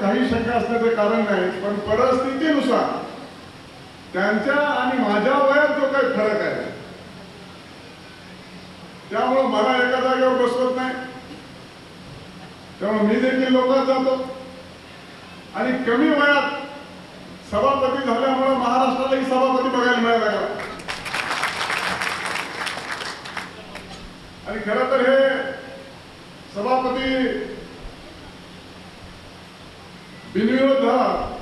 काही शंका असण्याचं कारण नाही पण परिस्थितीनुसार त्यांच्या आणि माझ्या वयात जो काही फरक आहे त्यामुळं मला एका जागेवर बसवत नाही. त्यामुळे मी देखील लोकात जातो. आणि कमी वयात सभापती झाल्यामुळे महाराष्ट्रालाही सभापती बघायला मिळायला लागला. आणि खरं तर हे सभापती बिनविरोध झाला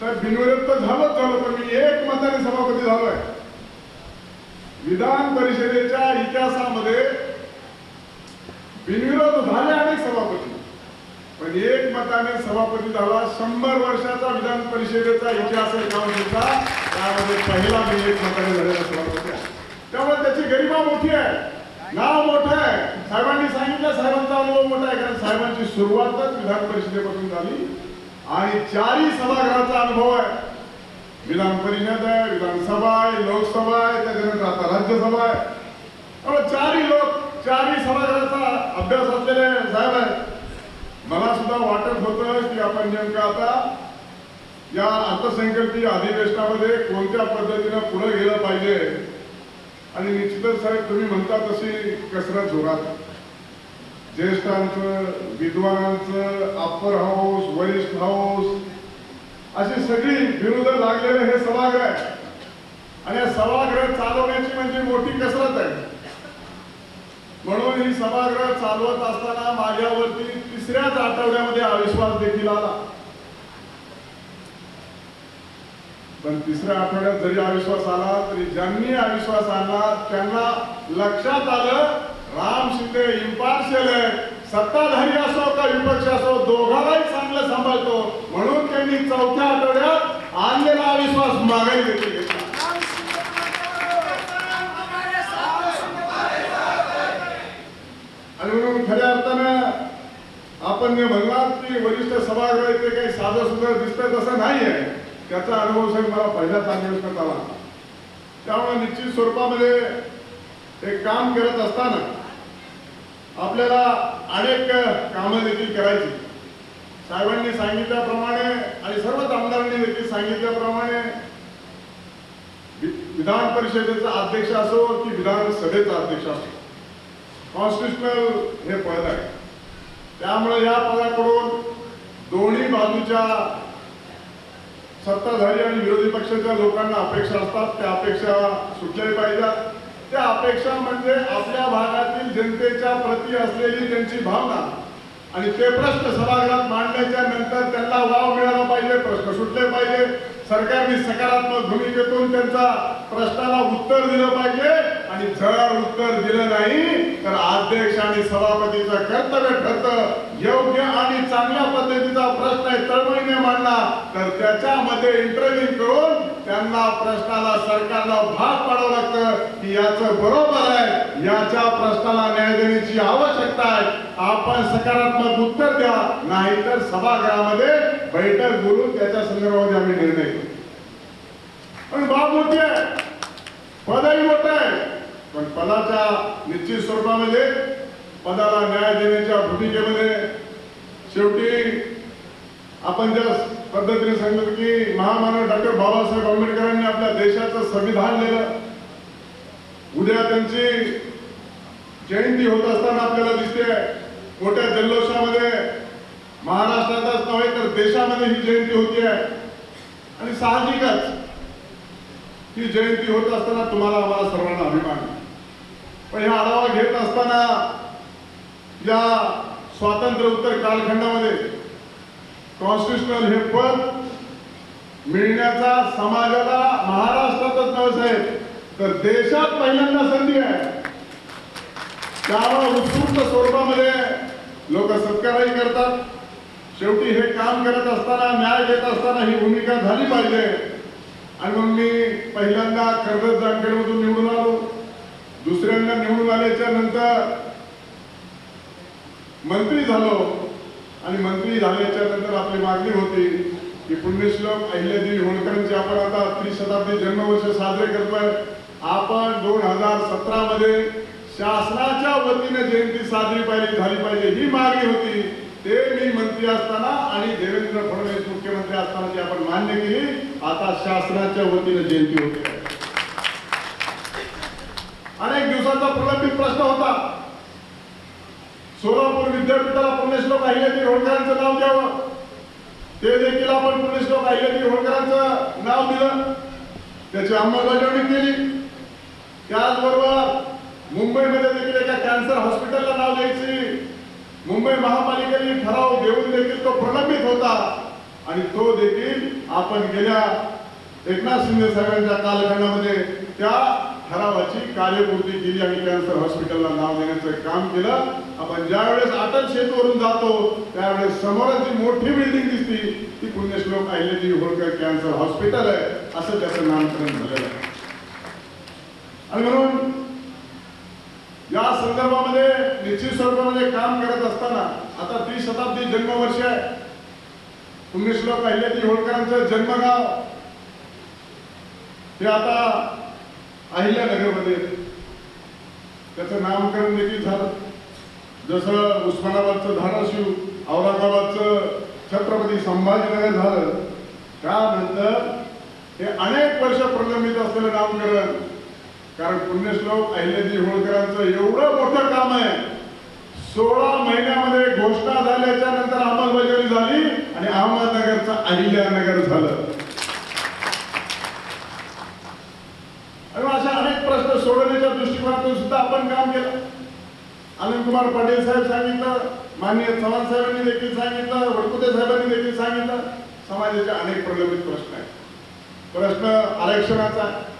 तर बिनविरोध तर झालंच झालो पण मी एक मताने सभापती झालोय. विधान परिषदेच्या इतिहासामध्ये बिनविरोध झाले अनेक सभापती. पण एक मताने सभापती झाला शंभर वर्षाचा विधान परिषदेचा इतिहास आहे काँग्रेसचा त्यामध्ये पहिला मी एक मताने झालेला सभापती आहे. त्यामुळे त्याची गरिमा मोठी आहे. नाव मोठं आहे. साहेबांनी सांगितलं साहेबांचा अनुभव मोठा आहे कारण साहेबांची सुरुवातच विधान परिषदेपासून झाली. आणि चारही सभागृहाचा अनुभव आहे. विधान परिषद आहे विधानसभा आहे लोकसभा आहे त्याच्यानंतर आता राज्यसभा आहे. त्यामुळे चारही लोक चारही सभागृहाचा अभ्यास असलेले साहेब आहेत. मला सुद्धा वाटत होतं की आपण नेमकं आता या अर्थसंकल्पीय अधिवेशनामध्ये कोणत्या पद्धतीनं पुढे गेलं पाहिजे? आणि निश्चितच साहेब तुम्ही म्हणता तशी कसरत जोरात. ज्येष्ठांचं विद्वानांचं अप्पर हाऊस वरिष्ठ हाऊस अशी सगळी विरोध लागलेले हे सभागृह आहे. आणि या सभागृह चालवण्याची म्हणजे मोठी कसरत आहे. म्हणून ही सभागृह चालवत असताना माझ्यावरती तिसऱ्याच आठवड्यामध्ये अविश्वास देखील आला. पण तिसऱ्या आठवड्यात जरी अविश्वास आला तरी ज्यांनी अविश्वास आणला त्यांना लक्षात आलं राम शिंदे इम्पार्शियल आहे. सत्ताधारी असो का विपक्ष असो दोघांनाही चांगलं सांभाळतो. म्हणून त्यांनी चौथ्या आठवड्यात आणलेला अविश्वास मागाई देखील आणि म्हणून खऱ्या अर्थानं आपण जे म्हणलात की वरिष्ठ सभागृह इथे काही साधं सुद्धा दिसतंय तसं नाही आहे. त्याचा अनुभव साहेब मला पहिल्याच अधिवेशनात आला. त्यामुळे निश्चित स्वरूपामध्ये एक काम करत असताना आपल्याला अनेक कामं देखील करायची. साहेबांनी सांगितल्याप्रमाणे आणि सर्वच आमदारांनी देखील सांगितल्याप्रमाणे विधान परिषदेचा अध्यक्ष असो की विधानसभेचा अध्यक्ष असो कॉन्स्टिट्युशनल हे पद आहे. त्यामुळे या पदाकडून दोन्ही बाजूच्या सत्ताधारी आणि विरोधी पक्षाच्या लोकांना अपेक्षा असतात. त्या अपेक्षा सुटल्या पाहिजेत. त्या अपेक्षा म्हणजे आपल्या भागातील जनतेच्या प्रती असलेली त्यांची भावना. आणि ते प्रश्न सभागृहात मांडण्याच्या नंतर त्यांना वाव मिळाला पाहिजे प्रश्न सुटले पाहिजे. सरकारने सकारात्मक भूमिकेतून त्यांचा प्रश्नाला उत्तर दिलं पाहिजे. आणि जर उत्तर दिलं नाही तर अध्यक्ष आणि सभापतीचं कर्तव्य ठरतं. योग्य आणि चांगल्या पद्धतीचा प्रश्न आहे तळमळीने मांडला तर त्याच्यामध्ये इंटरव्ह्यू करून त्यांना प्रश्नाला सरकारला भाग पाडावं लागतं. की याचं बरोबर आहे याच्या प्रश्नाला न्याय देण्याची आवश्यकता आहे. आपण सकारात्मक उत्तर द्या नाहीतर सभागृहामध्ये बैठक बोलून त्याच्या संदर्भामध्ये आम्ही निर्णय घेऊ. पण बाब मोठी आहे पदही मोठं आहे. पण पदाच्या निश्चित स्वरूपामध्ये पदाला न्याय देण्याच्या भूमिकेमध्ये शेवटी आपण ज्या पद्धतीने सांगितलं की महामानव डॉक्टर बाबासाहेब आंबेडकरांनी आपल्या देशाचं संविधान लिहिलं उद्या त्यांची जयंती होत असताना आपल्याला दिसते मोठ्या जल्लोषामध्ये महाराष्ट्रातच नव्हे तर देशामध्ये ही जयंती होती आहे आणि साहजिकच ही जयंती होत असताना तुम्हाला आम्हाला सर्वांना अभिमान आहे. पण हे आढावा घेत असताना या स्वातंत्र्य उत्तर कालखंडामध्ये कॉन्स्टिट्युशनल हे पद मिळण्याचा समाजाला महाराष्ट्रातच नव्हे आहे तर देशात पहिल्यांदा संधी आहे. त्यामुळे उत्स्फूर्त स्वरूपामध्ये लोक सत्कारही करतात. शेवटी हे काम करत असताना न्याय देत असताना ही भूमिका झाली पाहिजे. आणि मग मी पहिल्यांदा कर्जत जामखेडमधून निवडून आलो. दुसऱ्यांदा निवडून आल्याच्यानंतर मंत्री झालो. आणि मंत्री झाल्याच्यानंतर आपली मागणी होती की पुण्यश्लोक अहिल्यादेवी होळकरांचे आपण आता त्रिशताब्दी जन्मवर्ष साजरे करतोय. आपण दोन हजार सतरा मध्ये शासनाच्या वतीने जयंती साजरी पाहिजे झाली पाहिजे ही मागणी होती. ते मी मंत्री असताना आणि देवेंद्र फडणवीस मुख्यमंत्री असताना जी आपण मान्य केली आता शासनाच्या वतीने जयंती होती अनेक दिवसाचा प्रलंबित प्रश्न होता. सोलापूर विद्यापीठाला पुण्यश्लोक अहिल्यादेवी होळकरांचं नाव द्यावं. ते देखील आपण पुण्यश्लोक अहिल्यादेवी होळकरांचं नाव दिलं. त्याची अंमलबजावणी केली. त्याचबरोबर मुंबईमध्ये देखील एका कॅन्सर हॉस्पिटलला नाव द्यायची. मुंबई महापालिकेने ठराव देऊन देखील तो प्रलंबित होता. आणि तो देखील आपण गेल्या एकनाथ शिंदे साहेबांच्या कालखंडामध्ये त्या ठरावाची कार्यपूर्ती केली आणि कॅन्सर हॉस्पिटलला नाव देण्याचं काम केलं. आपण ज्यावेळेस अटल सेतूवरून जातो त्यावेळेस समोरच जी मोठी बिल्डिंग दिसती ती पुण्यश्लोक अहिल्यादेवी होळकर कॅन्सर हॉस्पिटल आहे. असं त्याचं नामकरण झालेलं आहे. आणि म्हणून या संदर्भामध्ये निश्चित स्वरूपामध्ये काम करत असताना आता ती शताब्दी जन्मवर्ष आहे. पुण्यश्लोक अहिल्यादेवी होळकरांचं जन्मगाव. हे आता अहिल्यानगरमध्ये त्याचं नामकरण देखील झालं. जसं उस्मानाबादचं धाराशिव औरंगाबादचं छत्रपती संभाजीनगर झालं त्यानंतर हे अनेक वर्ष प्रलंबित असलेलं नामकरण कारण पुण्यश्लोक अहिल्याजी होळकरांचं एवढं मोठं काम आहे. सोळा महिन्यामध्ये घोषणा झाल्याच्यानंतर अंमलबजावणी झाली आणि अहमदनगरचं अहिल्यानगर झालं आणि अशा अनेक प्रश्न सोडवण्याच्या दृष्टिकोनातून सुद्धा आपण काम केलं. आनंद कुमार पाटील साहेब सांगितलं माननीय चव्हाण साहेबांनी देखील सांगितलं वडकुते साहेबांनी देखील सांगितलं. समाजाचे अनेक प्रलंबित प्रश्न आहेत. प्रश्न आरक्षणाचा आहे.